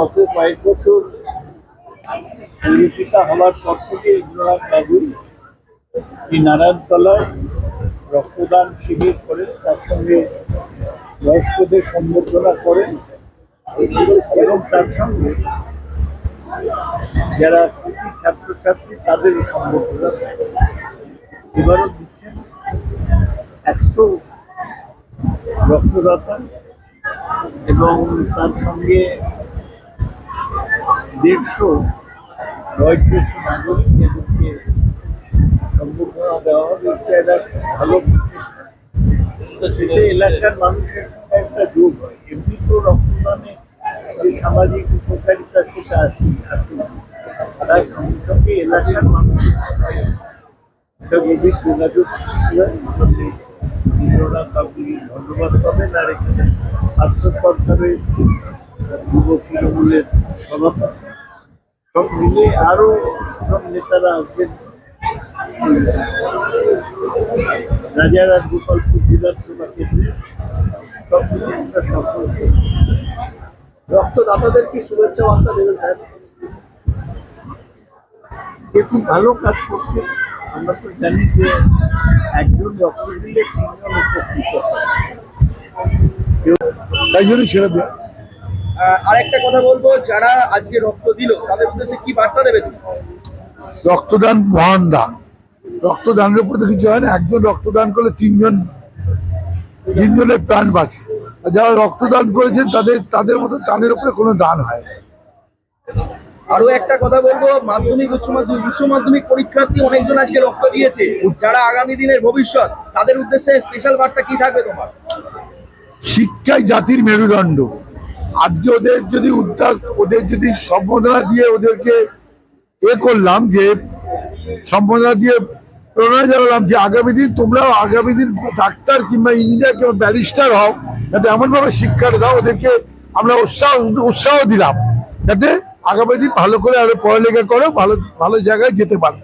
গত কয়েক বছর পরিচিতা হওয়ার পর থেকে ইন্দ্রনাথ বাবু এই নারায়ণতলায় রক্তদান শিবির করেন তার সঙ্গে বয়স্কদের সম্বর্ধনা করেন এবং তার সঙ্গে যারা কৃতি ছাত্রছাত্রী, তাদের সম্বর্ধনা এবারও দিচ্ছেন একশো রক্তদাতা এবং তার সঙ্গে দেড়শো বয়োজ্যেষ্ঠ নাগরিক এদেরকে সম্বর্ধনা দেওয়া হবে। এটা একটা ভালো প্রচেষ্টা এলাকার মানুষের সঙ্গে একটা যোগ হয়। এমনি তো রক্তদানে যে সামাজিক উপকারিতা সেটা আসি আছে। তার সঙ্গে সঙ্গে এলাকার মানুষের সঙ্গে একটা গভীর যোগাযোগ সৃষ্টি বাবুকে ধন্যবাদ পাবেন। আর এখানে আত্ম সরকারের যুব তৃণমূলের সভাপতি। সব মিলে আরও সব নেতারা আসবেন রাজারহাট গোপালপুর বিধানসভা কেন্দ্রে সব মিলে একটা সফল রক্তদাতাদের কি শুভেচ্ছা বার্তা দেবেন স্যার? এ খুব ভালো কাজ করছে আমরা তো জানি যে একজন রক্ত দিলে তিনজন উপকৃত হয়। তাই জন্য ছেড়ে দেওয়া আরেকটা কথা বলব যারা আজকে রক্ত দিল তাদের উদ্দেশ্যে কি বার্তা দেবে তুমি? রক্তদান মহান দান। রক্তদানের উপর তো কিছু হয় না একজন রক্তদান করলে তিনজন তিনজনের প্রাণ বাঁচে। আর যারা রক্তদান করেছেন তাদের তাদের মতো দানের উপরে কোনো দান হয় না। আরও একটা কথা বলব মাধ্যমিক উচ্চ মাধ্যমিক উচ্চ মাধ্যমিক পরীক্ষার্থী অনেকজন আজকে রক্ত দিয়েছে। যারা আগামী দিনের ভবিষ্যৎ তাদের উদ্দেশ্যে স্পেশাল বার্তা কি থাকবে তোমার? শিক্ষাই জাতির মেরুদণ্ড। আজকে ওদের যদি উদ্যোগ, ওদের যদি সম্বোধনা দিয়ে ওদেরকে এ করলাম যে, সম্বোধনা দিয়ে প্রেরণা জানালাম যে আগামী দিন তোমরাও আগামী দিন ডাক্তার কিংবা ইঞ্জিনিয়ার কিংবা ব্যারিস্টার হও, যাতে এমনভাবে শিক্ষাটা দাও, ওদেরকে আমরা উৎসাহ উৎসাহ দিলাম, যাতে আগামী দিন ভালো করে আরও পড়ালেখা করো, ভালো ভালো জায়গায় যেতে পারো।